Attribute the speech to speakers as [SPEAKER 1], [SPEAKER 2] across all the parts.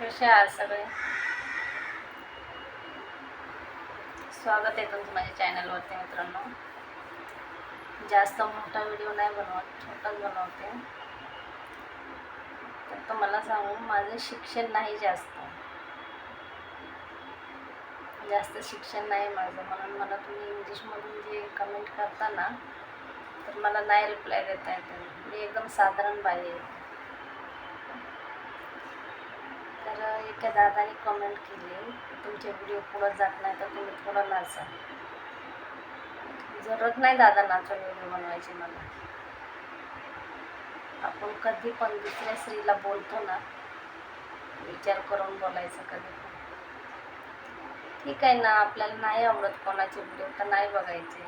[SPEAKER 1] कसे आहात सगळे. स्वागत आहे तुमचं माझ्या चॅनलवरती मित्रांनो. जास्त मोठा व्हिडिओ नाही बनवत छोटाच बनवते. तर तुम्हाला सांगू माझं शिक्षण नाही जास्त. जास्त शिक्षण नाही माझं. म्हणून मला तुम्ही इंग्लिशमधून जे कमेंट करता ना तर मला नाही रिप्लाय देता येतं. मी एकदम साधारण बाई आहे. इतक्या दादाने कमेंट केली. तुमचे व्हिडिओ पुढं जात नाही तर तुम्ही थोडं नाचा. जरूरत नाही दादा नाचून व्हिडिओ बनवायचे मला. आपण कधी पण दुसऱ्या स्त्रीला बोलतो ना विचार करून बोलायचं कधी पण. ठीक आहे ना आपल्याला नाही आवडत कोणाचे व्हिडिओ तर नाही बघायचे.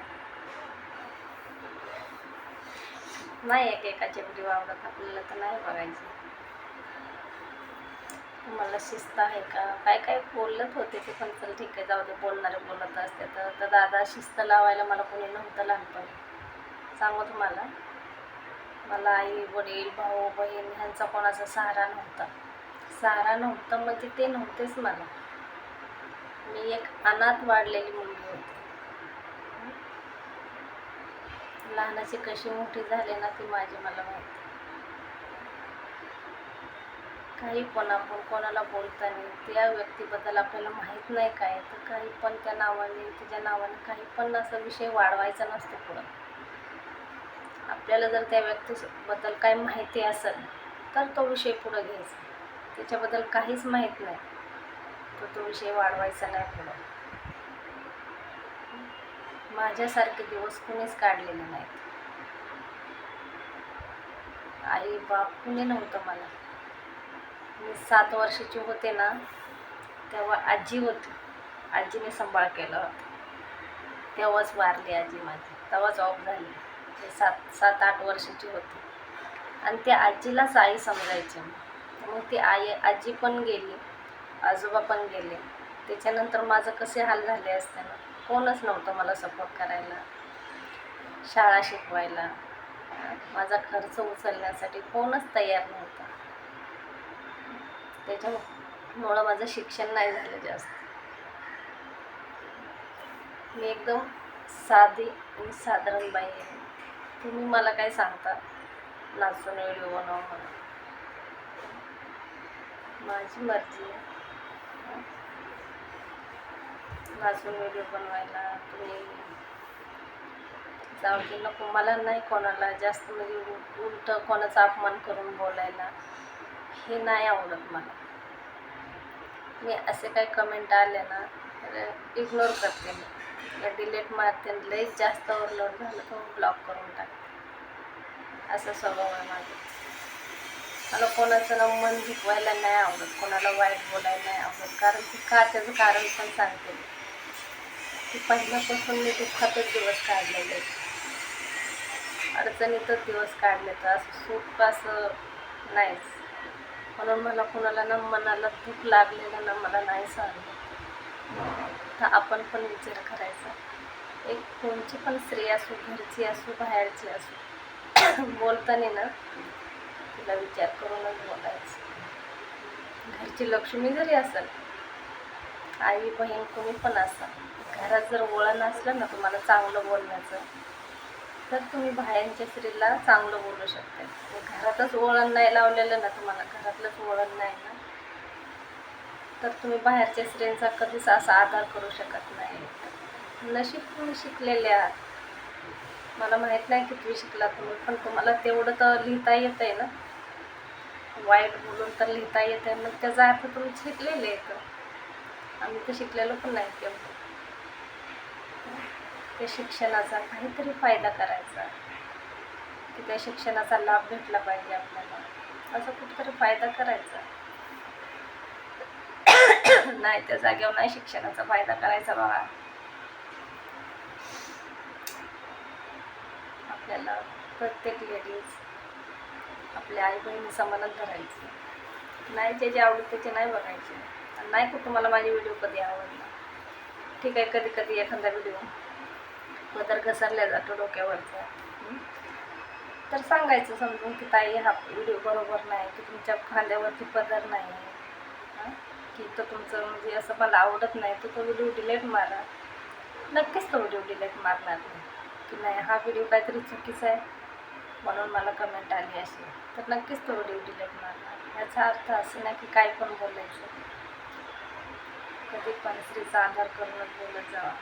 [SPEAKER 1] नाही एकेकाचे व्हिडिओ आवडत आपल्याला तर नाही बघायचे. मला शिस्त आहे का? काय काय बोलत होते ते पण चल ठीक आहे जाऊ दे बोलणारे बोलत असते. तर तर दादा शिस्त लावायला मला कोणी नव्हतं लहानपणी. सांगू तुम्हाला? मला आई वडील भाऊ बहीण ह्यांचा कोणाचा सहारा नव्हता. सहारा नव्हता म्हणजे ते नव्हतेच मला. मी एक अनाथ वाढलेली मुलगी होती. लहानाची कशी मोठी झाली ना ती माझी मला माहिती काही पण आपण कोणाला बोलताना त्या व्यक्तीबद्दल आपल्याला माहीत नाही काय तर काही पण त्या नावाने तिच्या नावाने काही पण असा विषय वाढवायचा नसतो पुढं. आपल्याला जर त्या व्यक्तीबद्दल काही माहिती असेल तर तो विषय पुढं घ्यायचा. त्याच्याबद्दल काहीच माहीत नाही तर तो विषय वाढवायचा नाही पुढं. माझ्यासारखे दिवस कुणीच काढलेले नाहीत. आई बाप कुणी नव्हतं मला. मी सात वर्षाची होते ना तेव्हा आजी होती. आजीने सांभाळ केला. होता तेव्हाच वारली आजी माझी. तेव्हाच ऑफ झाली. ते सात सात आठ वर्षाची होती. आणि त्या आजीलाच आई समजायची. मग ती आई आजी पण गेली. आजोबा पण गेले. त्याच्यानंतर माझं कसे हाल झाले असते ना कोणच नव्हतं मला सपोर्ट करायला. शाळा शिकवायला. माझा खर्च उचलण्यासाठी कोणच तयार नव्हता. त्याच्यामुळं माझं शिक्षण नाही झालं जास्त. मी एकदम साधी आणि साधारण बाई आहे. तुम्ही मला काय सांगता? नाचून व्हिडिओ बनवा म्हणून. माझी मर्जी आहे. नाचून व्हिडिओ बनवायला तुम्ही जाऊ नको. मला नाही कोणाला जास्त म्हणजे उ- उलट कोणाचा अपमान करून बोलायला. हे नाही आवडत मला. मी असे काही कमेंट आले ना तर इग्नोर करते मी. या डिलीट मारते लईच जास्त ओव्हरलोड झालं तर ब्लॉक करून टाकते. असा स्वभाव आहे माझा. मला कोणाचं ना मन झिकवायला नाही आवडत कोणाला वाईट बोलायला नाही आवडत. कारण की का त्याचं कारण पण सांगते मी. की पहिल्यापासून मी दुःखातच दिवस काढलेले आहेत. अडचणीतच दिवस काढले तर असं सुख असं नाहीच. म्हणून मला कुणाला ना मनाला दुःख लागलेलं ना मला नाही सांगलं तर आपण पण विचार करायचा. एक कोणची पण स्त्री असो घरची असो बाहेरची असो बोलताना ना तिला विचार करूनच बोलायचं. घरची लक्ष्मी जरी असेल आई बहीण कोणी पण असा घरात जर वळण असलं ना तुम्हाला चांगलं बोलण्याचं तर तुम्ही बाहेरच्या स्त्रीला चांगलं बोलू शकता घरातच वळण नाही लावलेलं ना तुम्हाला घरातलंच वळण नाही ना? तर तुम्ही बाहेरच्या स्त्रियांचा कधीच असा आधार करू शकत नाही. नशीब तुम्ही शिकलेले आहात. मला माहीत नाही किती शिकला तुम्ही पण तुम्हाला तेवढं तर लिहिता येतं आहे ना? वाईट बोलून तर लिहिता येतं आहे मग त्याचा अर्थ तुम्ही शिकलेले आहेत. आम्ही तर शिकलेलो पण नाही तेवढं. त्या शिक्षणाचा काहीतरी फायदा करायचा की त्या शिक्षणाचा लाभ भेटला पाहिजे आपल्याला. असा कुठेतरी फायदा करायचा नाही त्या जागेवर नाही शिक्षणाचा फायदा करायचा बाबा आपल्याला प्रत्येक लेडीज आपल्या आई बहिणी समानच धरायची नाही ज्याची आवडत त्याचे नाही बघायचे. नाही कुठं तुम्हाला माझे व्हिडिओ कधी आवडला ठीक आहे कधी कधी एखादा व्हिडिओ पदर घसरल्या जातो डोक्यावरचा. तर सांगायचं समजून की ताई हा व्हिडिओ बरोबर नाही की तुमच्या खांद्यावरती पदर नाही. की तो तुमचं म्हणजे असं मला आवडत नाही तर तो व्हिडिओ डिलीट मारा. नक्कीच तो व्हिडिओ डिलीट मारणार नाही. की नाही हा व्हिडिओ काहीतरी चुकीचा आहे म्हणून मला कमेंट आली अशी तर नक्कीच तो व्हिडिओ डिलीट मारणार. याचा अर्थ असं नाही की काय पण बोलायचं. कधी पण स्त्रीचा आधार करूनच बोलत जावा.